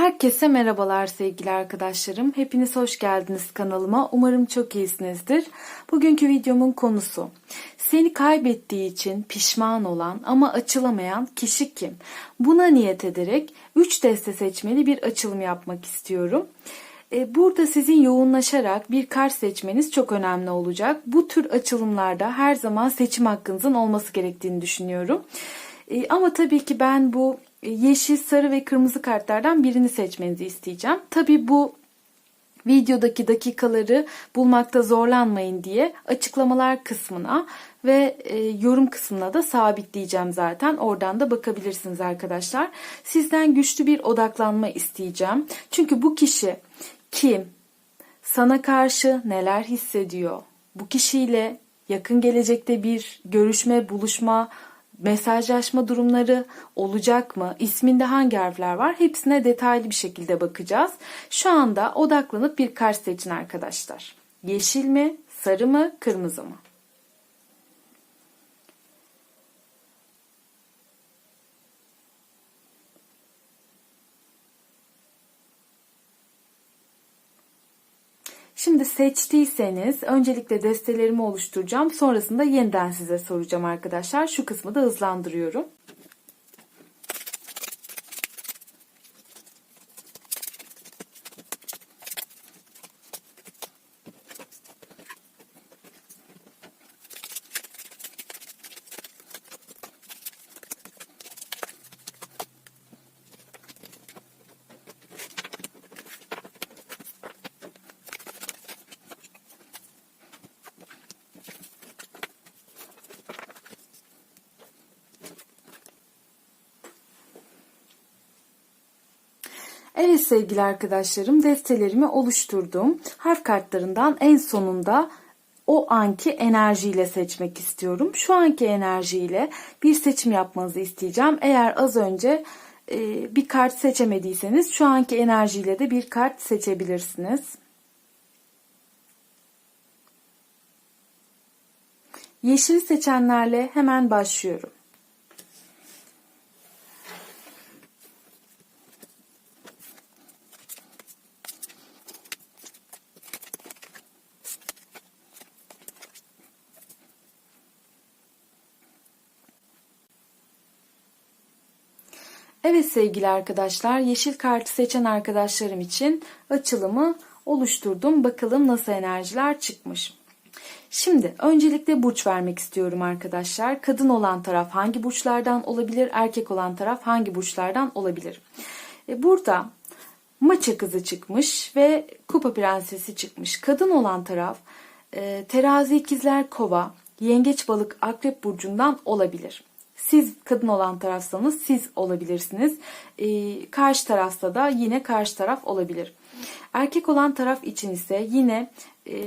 Herkese merhabalar sevgili arkadaşlarım. Hepiniz hoş geldiniz kanalıma. Umarım çok iyisinizdir. Bugünkü videomun konusu seni kaybettiği için pişman olan ama açılamayan kişi kim? Buna niyet ederek 3 deste seçmeli bir açılım yapmak istiyorum. E, Burada sizin yoğunlaşarak bir kart seçmeniz çok önemli olacak. Bu tür açılımlarda her zaman seçim hakkınızın olması gerektiğini düşünüyorum. E, Ama tabii ki ben bu yeşil, sarı ve kırmızı kartlardan birini seçmenizi isteyeceğim. Tabii bu videodaki dakikaları bulmakta zorlanmayın diye açıklamalar kısmına ve e, yorum kısmına da sabitleyeceğim zaten. Oradan da bakabilirsiniz arkadaşlar. Sizden güçlü bir odaklanma isteyeceğim. Çünkü bu kişi kim? Sana karşı neler hissediyor? Bu kişiyle yakın gelecekte bir görüşme, buluşma, mesajlaşma durumları olacak mı? İsminde hangi harfler var? Hepsine detaylı bir şekilde bakacağız. Şu anda odaklanıp bir kart seçin arkadaşlar. Yeşil mi, sarı mı, kırmızı mı? Şimdi seçtiyseniz öncelikle destelerimi oluşturacağım. Sonrasında yeniden size soracağım arkadaşlar. Şu kısmı da hızlandırıyorum. Evet sevgili arkadaşlarım destelerimi oluşturdum. Harf kartlarından en sonunda o anki enerjiyle seçmek istiyorum. Şu anki enerjiyle bir seçim yapmanızı isteyeceğim. Eğer az önce e, bir kart seçemediyseniz şu anki enerjiyle de bir kart seçebilirsiniz. Yeşil seçenlerle hemen başlıyorum. Evet sevgili arkadaşlar, yeşil kartı seçen arkadaşlarım için açılımı oluşturdum. Bakalım nasıl enerjiler çıkmış. Şimdi öncelikle burç vermek istiyorum arkadaşlar. Kadın olan taraf hangi burçlardan olabilir? Erkek olan taraf hangi burçlardan olabilir? E, burada maça kızı çıkmış ve kupa prensesi çıkmış. Kadın olan taraf e, terazi ikizler kova, yengeç balık akrep burcundan olabilir. Siz kadın olan tarafsanız siz olabilirsiniz. Ee, karşı tarafta da yine karşı taraf olabilir. Erkek olan taraf için ise yine e,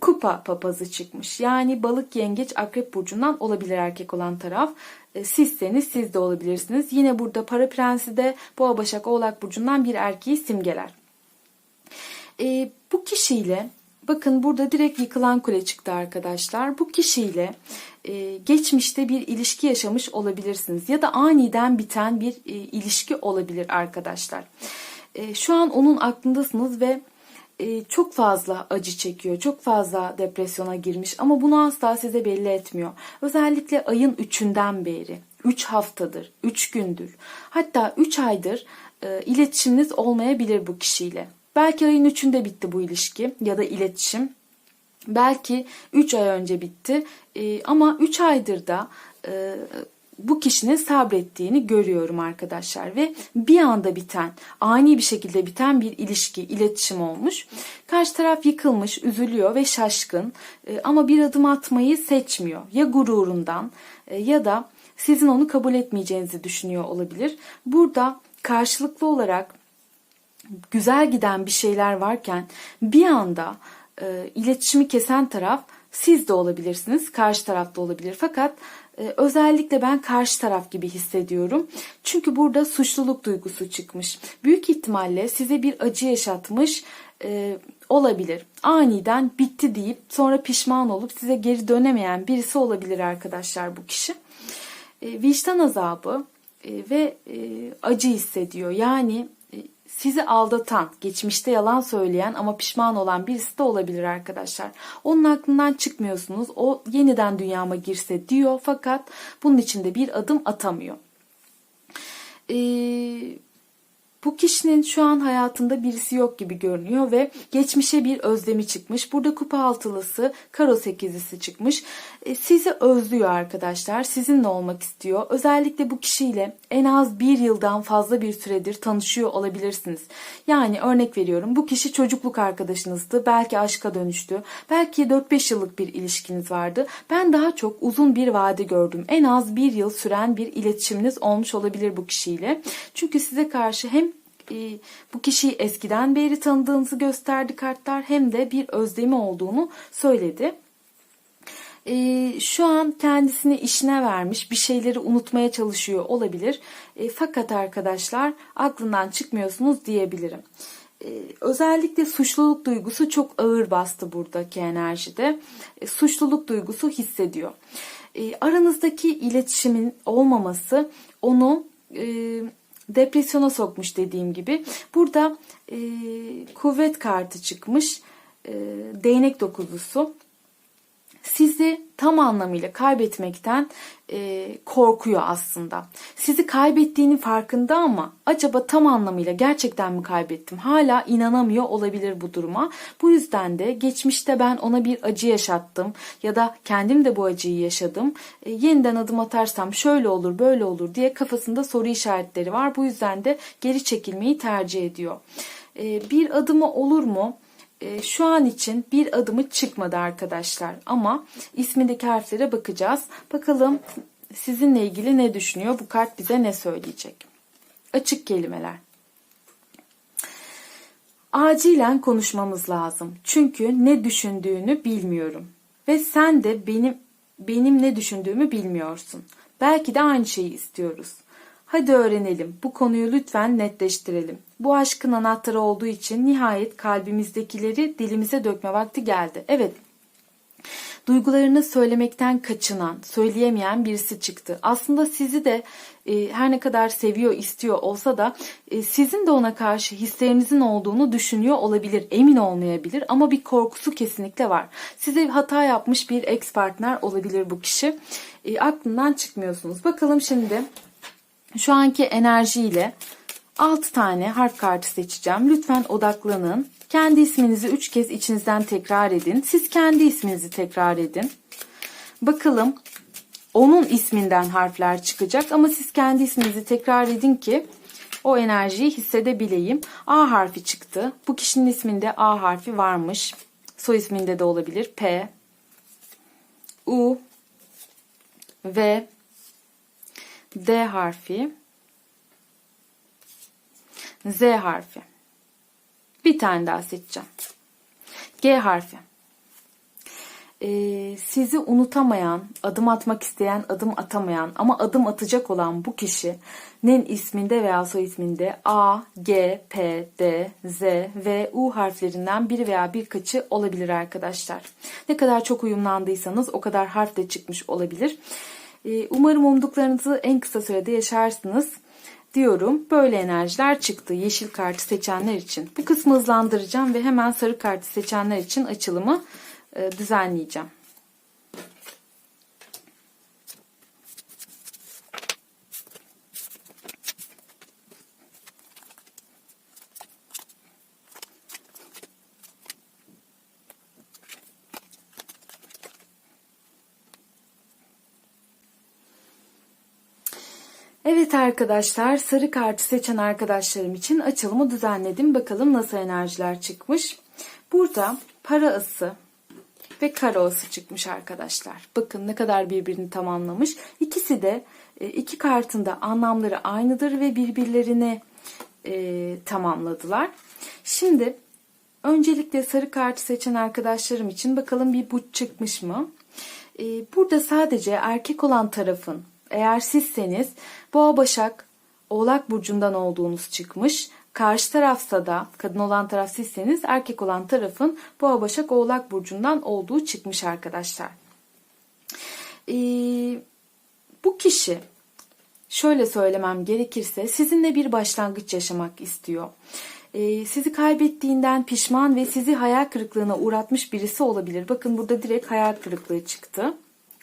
kupa papazı çıkmış. Yani balık, yengeç, akrep burcundan olabilir erkek olan taraf. E, sizseniz siz de olabilirsiniz. Yine burada para prensi de boğa, başak, oğlak burcundan bir erkeği simgeler. E, bu kişiyle Bakın burada direkt yıkılan kule çıktı arkadaşlar. Bu kişiyle e, geçmişte bir ilişki yaşamış olabilirsiniz ya da aniden biten bir e, ilişki olabilir arkadaşlar. E, şu an onun aklındasınız ve e, çok fazla acı çekiyor, çok fazla depresyona girmiş ama bunu asla size belli etmiyor. Özellikle ayın üçünden beri, 3 haftadır, 3 gündür, hatta 3 aydır e, iletişiminiz olmayabilir bu kişiyle. Belki ayın üçünde bitti bu ilişki ya da iletişim. Belki 3 ay önce bitti e, ama 3 aydır da e, bu kişinin sabrettiğini görüyorum arkadaşlar ve bir anda biten, ani bir şekilde biten bir ilişki, iletişim olmuş. Karşı taraf yıkılmış, üzülüyor ve şaşkın e, ama bir adım atmayı seçmiyor. Ya gururundan e, ya da sizin onu kabul etmeyeceğinizi düşünüyor olabilir. Burada karşılıklı olarak güzel giden bir şeyler varken bir anda e, iletişimi kesen taraf siz de olabilirsiniz, karşı tarafta olabilir. Fakat e, özellikle ben karşı taraf gibi hissediyorum. Çünkü burada suçluluk duygusu çıkmış. Büyük ihtimalle size bir acı yaşatmış e, olabilir. Aniden bitti deyip sonra pişman olup size geri dönemeyen birisi olabilir arkadaşlar bu kişi. E, vicdan azabı e, ve e, acı hissediyor. Yani sizi aldatan, geçmişte yalan söyleyen ama pişman olan birisi de olabilir arkadaşlar. Onun aklından çıkmıyorsunuz. O yeniden dünyama girse diyor fakat bunun için de bir adım atamıyor. Ee, bu kişinin şu an hayatında birisi yok gibi görünüyor ve geçmişe bir özlemi çıkmış. Burada kupa altılısı, karo sekizlisi çıkmış. E, sizi özlüyor arkadaşlar. Sizinle olmak istiyor. Özellikle bu kişiyle en az bir yıldan fazla bir süredir tanışıyor olabilirsiniz. Yani örnek veriyorum bu kişi çocukluk arkadaşınızdı. Belki aşka dönüştü. Belki 4-5 yıllık bir ilişkiniz vardı. Ben daha çok uzun bir vade gördüm. En az bir yıl süren bir iletişiminiz olmuş olabilir bu kişiyle. Çünkü size karşı hem e, bu kişiyi eskiden beri tanıdığınızı gösterdi kartlar hem de bir özlemi olduğunu söyledi. E, şu an kendisini işine vermiş bir şeyleri unutmaya çalışıyor olabilir. E, fakat arkadaşlar aklından çıkmıyorsunuz diyebilirim. özellikle suçluluk duygusu çok ağır bastı buradaki enerjide. suçluluk duygusu hissediyor. aranızdaki iletişimin olmaması onu depresyona sokmuş dediğim gibi. Burada e, kuvvet kartı çıkmış. E, değnek dokuzlusu sizi tam anlamıyla kaybetmekten e, korkuyor aslında. Sizi kaybettiğini farkında ama acaba tam anlamıyla gerçekten mi kaybettim? Hala inanamıyor olabilir bu duruma. Bu yüzden de geçmişte ben ona bir acı yaşattım ya da kendim de bu acıyı yaşadım. E, yeniden adım atarsam şöyle olur böyle olur diye kafasında soru işaretleri var. Bu yüzden de geri çekilmeyi tercih ediyor. E, bir adımı olur mu? E, şu an için bir adımı çıkmadı arkadaşlar. Ama ismindeki harflere bakacağız. Bakalım sizinle ilgili ne düşünüyor? Bu kart bize ne söyleyecek? Açık kelimeler. Acilen konuşmamız lazım. Çünkü ne düşündüğünü bilmiyorum. Ve sen de benim benim ne düşündüğümü bilmiyorsun. Belki de aynı şeyi istiyoruz. Hadi öğrenelim. Bu konuyu lütfen netleştirelim. Bu aşkın anahtarı olduğu için nihayet kalbimizdekileri dilimize dökme vakti geldi. Evet, duygularını söylemekten kaçınan, söyleyemeyen birisi çıktı. Aslında sizi de e, her ne kadar seviyor, istiyor olsa da e, sizin de ona karşı hislerinizin olduğunu düşünüyor olabilir, emin olmayabilir ama bir korkusu kesinlikle var. Size hata yapmış bir ex partner olabilir bu kişi. E, aklından çıkmıyorsunuz. Bakalım şimdi şu anki enerjiyle 6 tane harf kartı seçeceğim. Lütfen odaklanın. Kendi isminizi 3 kez içinizden tekrar edin. Siz kendi isminizi tekrar edin. Bakalım onun isminden harfler çıkacak ama siz kendi isminizi tekrar edin ki o enerjiyi hissedebileyim. A harfi çıktı. Bu kişinin isminde A harfi varmış. Soy isminde de olabilir. P, U, V, D harfi, Z harfi. Bir tane daha seçeceğim. G harfi. Ee, sizi unutamayan, adım atmak isteyen, adım atamayan ama adım atacak olan bu kişinin isminde veya soy isminde A, G, P, D, Z ve U harflerinden biri veya birkaçı olabilir arkadaşlar. Ne kadar çok uyumlandıysanız o kadar harf de çıkmış olabilir. Ee, umarım umduklarınızı en kısa sürede yaşarsınız diyorum. Böyle enerjiler çıktı yeşil kartı seçenler için. Bu kısmı hızlandıracağım ve hemen sarı kartı seçenler için açılımı e, düzenleyeceğim. Evet arkadaşlar sarı kartı seçen arkadaşlarım için açılımı düzenledim. Bakalım nasıl enerjiler çıkmış. Burada para ısı ve kara ısı çıkmış arkadaşlar. Bakın ne kadar birbirini tamamlamış. İkisi de e, iki kartında anlamları aynıdır ve birbirlerini e, tamamladılar. Şimdi öncelikle sarı kartı seçen arkadaşlarım için bakalım bir bu çıkmış mı? E, burada sadece erkek olan tarafın eğer sizseniz boğa başak oğlak burcundan olduğunuz çıkmış. Karşı tarafsa da kadın olan taraf sizseniz erkek olan tarafın boğa başak oğlak burcundan olduğu çıkmış arkadaşlar. Ee, bu kişi şöyle söylemem gerekirse sizinle bir başlangıç yaşamak istiyor. Ee, sizi kaybettiğinden pişman ve sizi hayal kırıklığına uğratmış birisi olabilir. Bakın burada direkt hayal kırıklığı çıktı.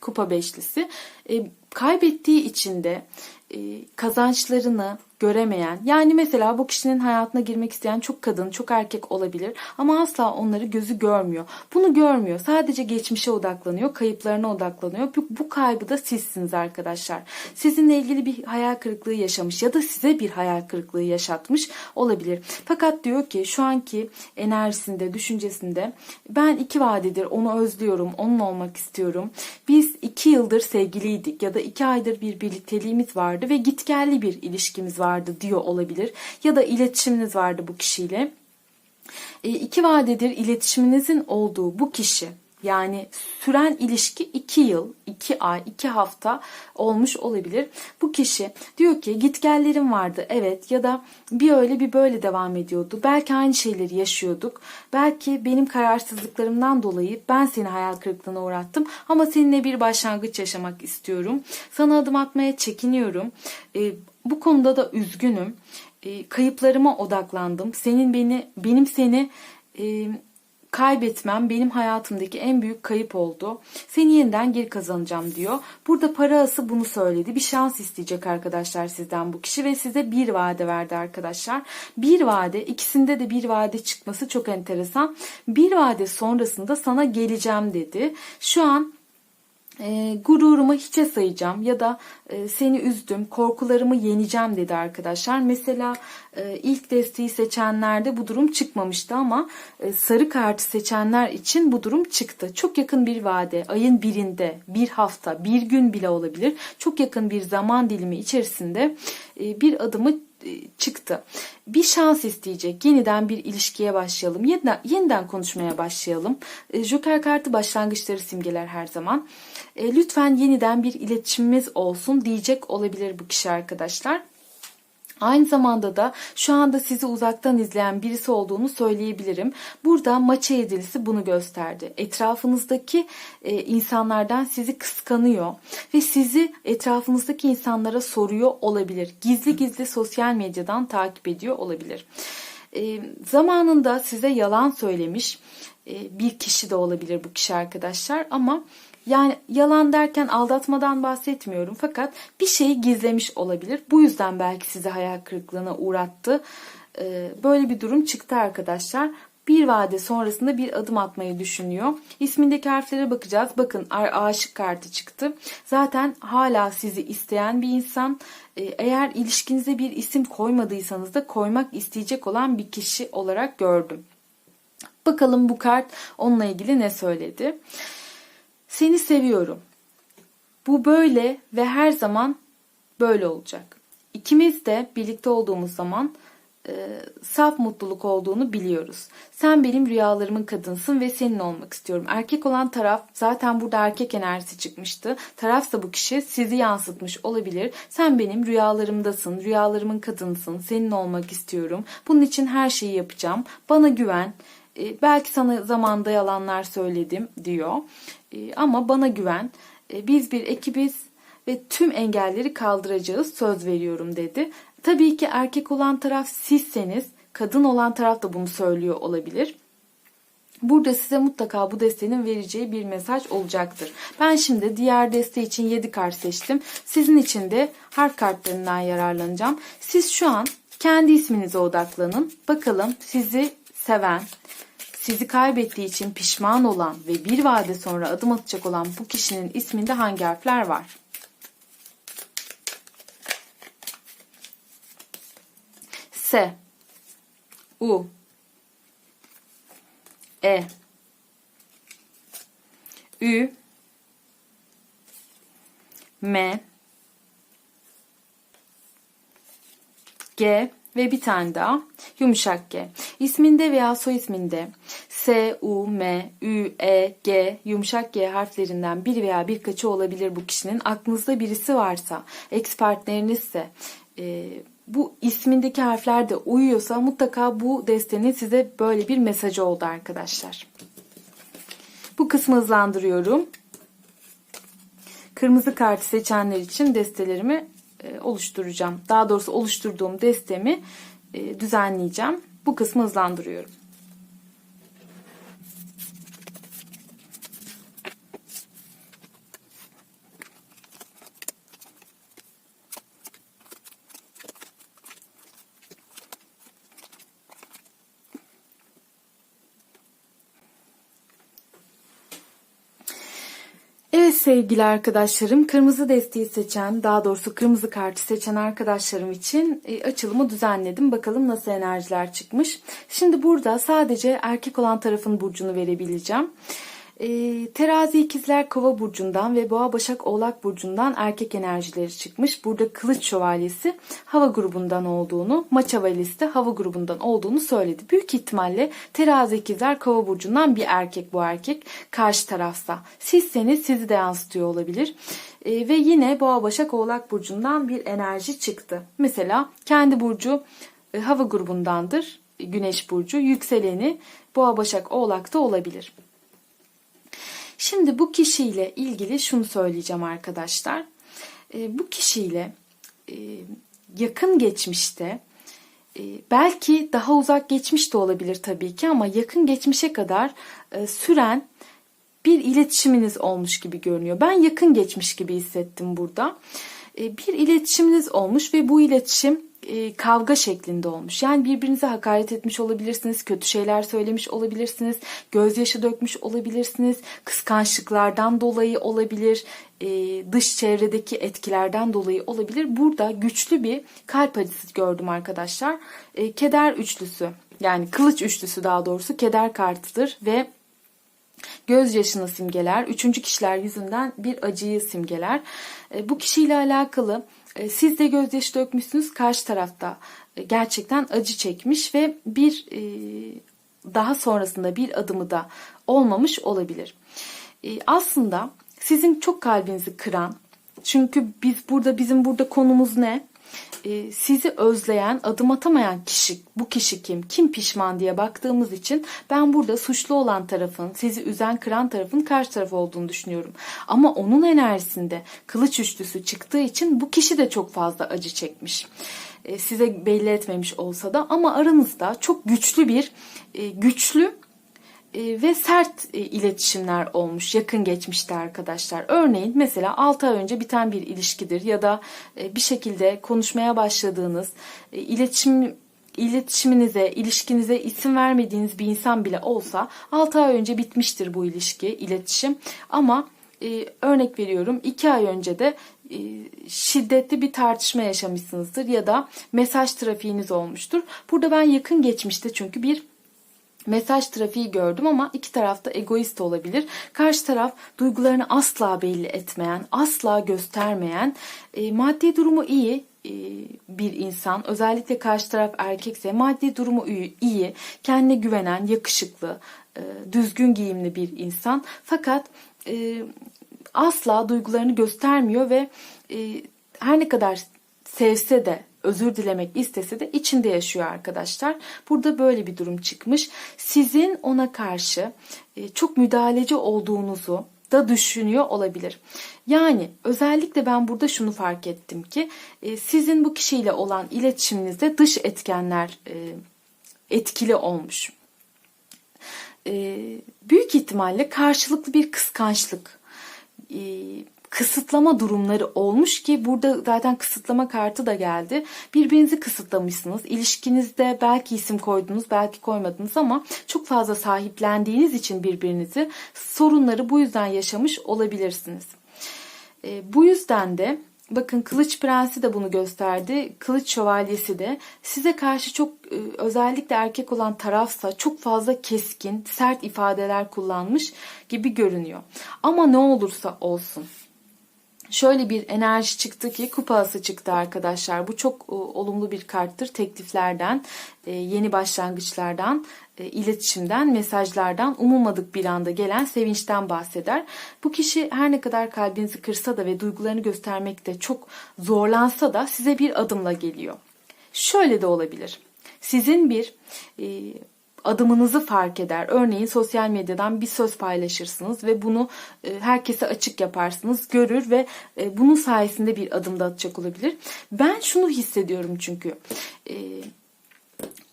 Kupa beşlisi. Ee, kaybettiği için de e, kazançlarını göremeyen yani mesela bu kişinin hayatına girmek isteyen çok kadın çok erkek olabilir ama asla onları gözü görmüyor. Bunu görmüyor. Sadece geçmişe odaklanıyor, kayıplarına odaklanıyor. Bu, bu kaybı da sizsiniz arkadaşlar. Sizinle ilgili bir hayal kırıklığı yaşamış ya da size bir hayal kırıklığı yaşatmış olabilir. Fakat diyor ki şu anki enerjisinde, düşüncesinde ben iki vadedir onu özlüyorum, onun olmak istiyorum. Biz iki yıldır sevgiliydik ya da iki aydır bir birlikteliğimiz vardı ve gitgelli bir ilişkimiz vardı diyor olabilir. Ya da iletişiminiz vardı bu kişiyle. E, iki vadedir iletişiminizin olduğu bu kişi yani süren ilişki 2 yıl, 2 ay, 2 hafta olmuş olabilir. Bu kişi diyor ki gitgellerim vardı evet ya da bir öyle bir böyle devam ediyordu. Belki aynı şeyleri yaşıyorduk. Belki benim kararsızlıklarımdan dolayı ben seni hayal kırıklığına uğrattım ama seninle bir başlangıç yaşamak istiyorum. Sana adım atmaya çekiniyorum. E, bu konuda da üzgünüm. E, kayıplarıma odaklandım. Senin beni, benim seni e, kaybetmem benim hayatımdaki en büyük kayıp oldu. Seni yeniden geri kazanacağım diyor. Burada para ası bunu söyledi. Bir şans isteyecek arkadaşlar sizden bu kişi ve size bir vade verdi arkadaşlar. Bir vade ikisinde de bir vade çıkması çok enteresan. Bir vade sonrasında sana geleceğim dedi. Şu an e, gururumu hiçe sayacağım ya da e, seni üzdüm, korkularımı yeneceğim dedi arkadaşlar. Mesela e, ilk desteği seçenlerde bu durum çıkmamıştı ama e, sarı kartı seçenler için bu durum çıktı. Çok yakın bir vade, ayın birinde, bir hafta, bir gün bile olabilir. Çok yakın bir zaman dilimi içerisinde e, bir adımı çıktı. Bir şans isteyecek. Yeniden bir ilişkiye başlayalım. Yeniden, yeniden konuşmaya başlayalım. E, Joker kartı başlangıçları simgeler her zaman. E, lütfen yeniden bir iletişimimiz olsun diyecek olabilir bu kişi arkadaşlar. Aynı zamanda da şu anda sizi uzaktan izleyen birisi olduğunu söyleyebilirim. Burada maça edilisi bunu gösterdi. Etrafınızdaki e, insanlardan sizi kıskanıyor ve sizi etrafınızdaki insanlara soruyor olabilir. Gizli gizli sosyal medyadan takip ediyor olabilir. E, zamanında size yalan söylemiş e, bir kişi de olabilir bu kişi arkadaşlar ama yani yalan derken aldatmadan bahsetmiyorum fakat bir şeyi gizlemiş olabilir. Bu yüzden belki sizi hayal kırıklığına uğrattı. Ee, böyle bir durum çıktı arkadaşlar. Bir vade sonrasında bir adım atmayı düşünüyor. İsmindeki harflere bakacağız. Bakın aşık kartı çıktı. Zaten hala sizi isteyen bir insan. Ee, eğer ilişkinize bir isim koymadıysanız da koymak isteyecek olan bir kişi olarak gördüm. Bakalım bu kart onunla ilgili ne söyledi. Seni seviyorum. Bu böyle ve her zaman böyle olacak. İkimiz de birlikte olduğumuz zaman e, saf mutluluk olduğunu biliyoruz. Sen benim rüyalarımın kadınsın ve senin olmak istiyorum. Erkek olan taraf zaten burada erkek enerjisi çıkmıştı. Tarafsa bu kişi sizi yansıtmış olabilir. Sen benim rüyalarımdasın, rüyalarımın kadınsın, senin olmak istiyorum. Bunun için her şeyi yapacağım. Bana güven. E, belki sana zamanda yalanlar söyledim diyor. E, ama bana güven. E, biz bir ekibiz ve tüm engelleri kaldıracağız söz veriyorum dedi. Tabii ki erkek olan taraf sizseniz kadın olan taraf da bunu söylüyor olabilir. Burada size mutlaka bu desteğin vereceği bir mesaj olacaktır. Ben şimdi diğer deste için 7 kart seçtim. Sizin için de harf kartlarından yararlanacağım. Siz şu an kendi isminize odaklanın. Bakalım sizi seven, sizi kaybettiği için pişman olan ve bir vade sonra adım atacak olan bu kişinin isminde hangi harfler var? S U E Ü M G ve bir tane daha yumuşak G. İsminde veya soy isminde S, U, M, Ü, E, G yumuşak G harflerinden bir veya birkaçı olabilir bu kişinin. Aklınızda birisi varsa, ex partnerinizse, e, bu ismindeki harfler de uyuyorsa mutlaka bu destenin size böyle bir mesajı oldu arkadaşlar. Bu kısmı hızlandırıyorum. Kırmızı kartı seçenler için destelerimi oluşturacağım. Daha doğrusu oluşturduğum destemi e, düzenleyeceğim. Bu kısmı hızlandırıyorum. Evet sevgili arkadaşlarım, kırmızı desteği seçen, daha doğrusu kırmızı kartı seçen arkadaşlarım için e, açılımı düzenledim. Bakalım nasıl enerjiler çıkmış. Şimdi burada sadece erkek olan tarafın burcunu verebileceğim. E, terazi ikizler kova burcundan ve boğa başak oğlak burcundan erkek enerjileri çıkmış. Burada kılıç şövalyesi hava grubundan olduğunu, maç havalisi de hava grubundan olduğunu söyledi. Büyük ihtimalle terazi ikizler kova burcundan bir erkek bu erkek karşı tarafta. Sizseniz sizi de yansıtıyor olabilir. E, ve yine boğa başak oğlak burcundan bir enerji çıktı. Mesela kendi burcu e, hava grubundandır. Güneş burcu yükseleni boğa başak oğlakta olabilir. Şimdi bu kişiyle ilgili şunu söyleyeceğim arkadaşlar. E, bu kişiyle e, yakın geçmişte e, belki daha uzak geçmiş de olabilir tabii ki ama yakın geçmişe kadar e, süren bir iletişiminiz olmuş gibi görünüyor. Ben yakın geçmiş gibi hissettim burada. E, bir iletişiminiz olmuş ve bu iletişim e, kavga şeklinde olmuş. Yani birbirinize hakaret etmiş olabilirsiniz, kötü şeyler söylemiş olabilirsiniz, gözyaşı dökmüş olabilirsiniz, kıskançlıklardan dolayı olabilir, e, dış çevredeki etkilerden dolayı olabilir. Burada güçlü bir kalp acısı gördüm arkadaşlar. Keder üçlüsü yani kılıç üçlüsü daha doğrusu keder kartıdır ve gözyaşını simgeler. Üçüncü kişiler yüzünden bir acıyı simgeler. E, bu kişiyle alakalı e, siz de gözyaşı dökmüşsünüz karşı tarafta e, gerçekten acı çekmiş ve bir daha sonrasında bir adımı da olmamış olabilir. Aslında sizin çok kalbinizi kıran çünkü biz burada bizim burada konumuz ne? E, sizi özleyen, adım atamayan kişi, bu kişi kim, kim pişman diye baktığımız için ben burada suçlu olan tarafın, sizi üzen, kıran tarafın karşı taraf olduğunu düşünüyorum. Ama onun enerjisinde kılıç üçlüsü çıktığı için bu kişi de çok fazla acı çekmiş e, size belli etmemiş olsa da ama aranızda çok güçlü bir e, güçlü e, ve sert e, iletişimler olmuş yakın geçmişte arkadaşlar. Örneğin mesela 6 ay önce biten bir ilişkidir ya da e, bir şekilde konuşmaya başladığınız iletişim iletişiminize, ilişkinize isim vermediğiniz bir insan bile olsa 6 ay önce bitmiştir bu ilişki, iletişim. Ama e, örnek veriyorum 2 ay önce de e, şiddetli bir tartışma yaşamışsınızdır ya da mesaj trafiğiniz olmuştur. Burada ben yakın geçmişte çünkü bir mesaj trafiği gördüm ama iki tarafta egoist olabilir. Karşı taraf duygularını asla belli etmeyen, asla göstermeyen, e, maddi durumu iyi e, bir insan, özellikle karşı taraf erkekse maddi durumu iyi, kendine güvenen, yakışıklı, e, düzgün giyimli bir insan. Fakat e, asla duygularını göstermiyor ve her ne kadar sevse de özür dilemek istese de içinde yaşıyor arkadaşlar. Burada böyle bir durum çıkmış. Sizin ona karşı e, çok müdahaleci olduğunuzu da düşünüyor olabilir. Yani özellikle ben burada şunu fark ettim ki e, sizin bu kişiyle olan iletişiminizde dış etkenler e, etkili olmuş. Büyük ihtimalle karşılıklı bir kıskançlık, kısıtlama durumları olmuş ki burada zaten kısıtlama kartı da geldi. Birbirinizi kısıtlamışsınız. İlişkinizde belki isim koydunuz, belki koymadınız ama çok fazla sahiplendiğiniz için birbirinizi sorunları bu yüzden yaşamış olabilirsiniz. E, bu yüzden de Bakın Kılıç Prensi de bunu gösterdi. Kılıç Şövalyesi de size karşı çok e, özellikle erkek olan tarafsa çok fazla keskin, sert ifadeler kullanmış gibi görünüyor. Ama ne olursa olsun şöyle bir enerji çıktı ki kupası çıktı arkadaşlar. Bu çok e, olumlu bir karttır. Tekliflerden, e, yeni başlangıçlardan, e, iletişimden, mesajlardan, umulmadık bir anda gelen sevinçten bahseder. Bu kişi her ne kadar kalbinizi kırsa da ve duygularını göstermekte çok zorlansa da size bir adımla geliyor. Şöyle de olabilir. Sizin bir adımınızı fark eder. Örneğin sosyal medyadan bir söz paylaşırsınız ve bunu e, herkese açık yaparsınız, görür ve e, bunun sayesinde bir adım da atacak olabilir. Ben şunu hissediyorum çünkü. E,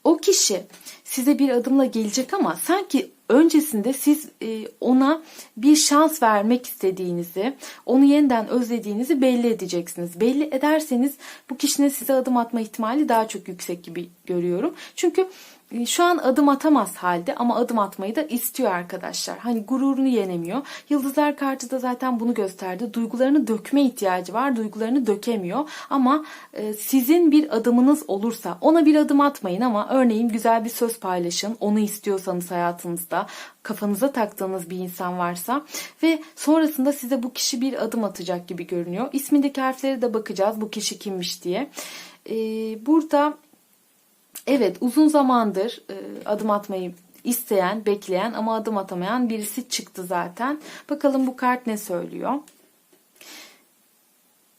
o kişi size bir adımla gelecek ama sanki öncesinde siz ona bir şans vermek istediğinizi, onu yeniden özlediğinizi belli edeceksiniz. Belli ederseniz bu kişinin size adım atma ihtimali daha çok yüksek gibi görüyorum. Çünkü şu an adım atamaz halde ama adım atmayı da istiyor arkadaşlar. Hani gururunu yenemiyor. Yıldızlar kartı da zaten bunu gösterdi. Duygularını dökme ihtiyacı var. Duygularını dökemiyor. Ama e, sizin bir adımınız olursa ona bir adım atmayın ama örneğin güzel bir söz paylaşın. Onu istiyorsanız hayatınızda kafanıza taktığınız bir insan varsa ve sonrasında size bu kişi bir adım atacak gibi görünüyor. İsmindeki harflere de bakacağız bu kişi kimmiş diye. E, burada Evet uzun zamandır e, adım atmayı isteyen, bekleyen ama adım atamayan birisi çıktı zaten. Bakalım bu kart ne söylüyor?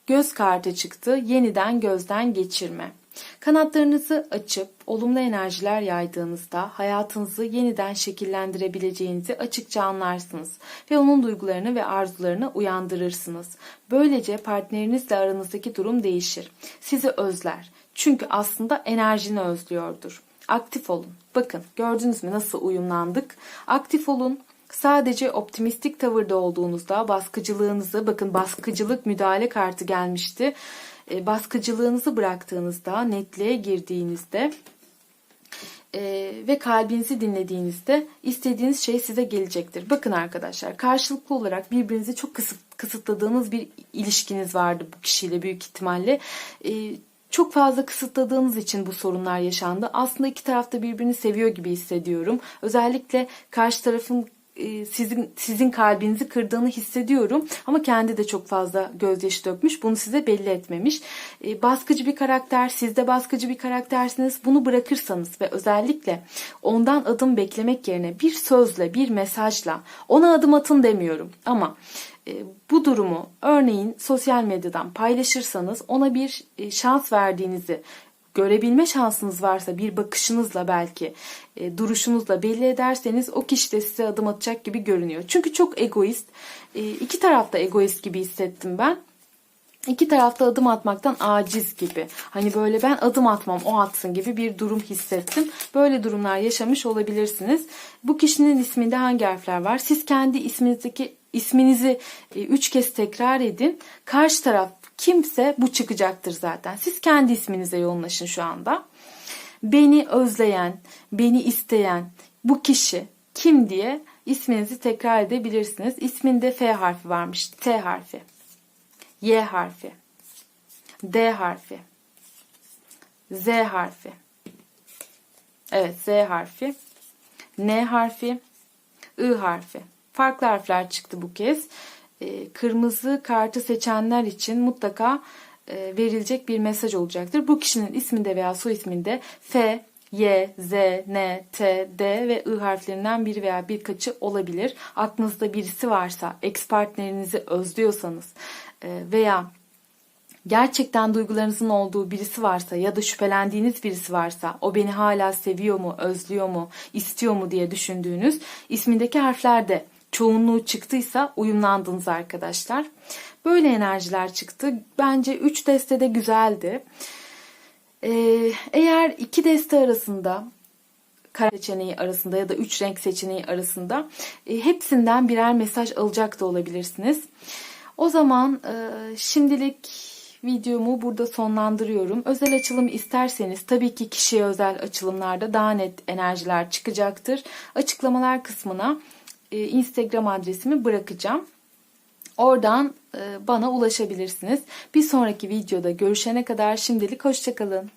Göz kartı çıktı. Yeniden gözden geçirme. Kanatlarınızı açıp olumlu enerjiler yaydığınızda hayatınızı yeniden şekillendirebileceğinizi açıkça anlarsınız ve onun duygularını ve arzularını uyandırırsınız. Böylece partnerinizle aranızdaki durum değişir. Sizi özler çünkü aslında enerjini özlüyordur. Aktif olun. Bakın gördünüz mü nasıl uyumlandık? Aktif olun. Sadece optimistik tavırda olduğunuzda baskıcılığınızı, bakın baskıcılık müdahale kartı gelmişti. E, baskıcılığınızı bıraktığınızda, netliğe girdiğinizde e, ve kalbinizi dinlediğinizde istediğiniz şey size gelecektir. Bakın arkadaşlar karşılıklı olarak birbirinizi çok kısıt, kısıtladığınız bir ilişkiniz vardı bu kişiyle büyük ihtimalle. E, çok fazla kısıtladığınız için bu sorunlar yaşandı. Aslında iki tarafta birbirini seviyor gibi hissediyorum. Özellikle karşı tarafın e, sizin sizin kalbinizi kırdığını hissediyorum ama kendi de çok fazla gözyaşı dökmüş. Bunu size belli etmemiş. E, baskıcı bir karakter, siz de baskıcı bir karaktersiniz. Bunu bırakırsanız ve özellikle ondan adım beklemek yerine bir sözle, bir mesajla ona adım atın demiyorum ama bu durumu örneğin sosyal medyadan paylaşırsanız ona bir e, şans verdiğinizi görebilme şansınız varsa bir bakışınızla belki e, duruşunuzla belli ederseniz o kişi de size adım atacak gibi görünüyor. Çünkü çok egoist. E, iki tarafta egoist gibi hissettim ben. İki tarafta adım atmaktan aciz gibi. Hani böyle ben adım atmam o atsın gibi bir durum hissettim. Böyle durumlar yaşamış olabilirsiniz. Bu kişinin isminde hangi harfler var? Siz kendi isminizdeki isminizi e, üç kez tekrar edin. Karşı taraf kimse bu çıkacaktır zaten. Siz kendi isminize yoğunlaşın şu anda. Beni özleyen, beni isteyen bu kişi kim diye isminizi tekrar edebilirsiniz. İsminde F harfi varmış. T harfi. Y harfi. D harfi. Z harfi. Evet Z harfi. N harfi. I harfi. Farklı harfler çıktı bu kez. Ee, kırmızı kartı seçenler için mutlaka e, verilecek bir mesaj olacaktır. Bu kişinin isminde veya soy isminde F, Y, Z, N, T, D ve I harflerinden biri veya birkaçı olabilir. Aklınızda birisi varsa, ex partnerinizi özlüyorsanız e, veya gerçekten duygularınızın olduğu birisi varsa ya da şüphelendiğiniz birisi varsa o beni hala seviyor mu, özlüyor mu, istiyor mu diye düşündüğünüz ismindeki harfler de çoğunluğu çıktıysa uyumlandınız arkadaşlar. Böyle enerjiler çıktı. Bence 3 deste de güzeldi. Ee, eğer iki deste arasında kare seçeneği arasında ya da üç renk seçeneği arasında e, hepsinden birer mesaj alacak da olabilirsiniz. O zaman e, şimdilik videomu burada sonlandırıyorum. Özel açılım isterseniz tabii ki kişiye özel açılımlarda daha net enerjiler çıkacaktır. Açıklamalar kısmına e, Instagram adresimi bırakacağım. Oradan e, bana ulaşabilirsiniz. Bir sonraki videoda görüşene kadar şimdilik hoşçakalın.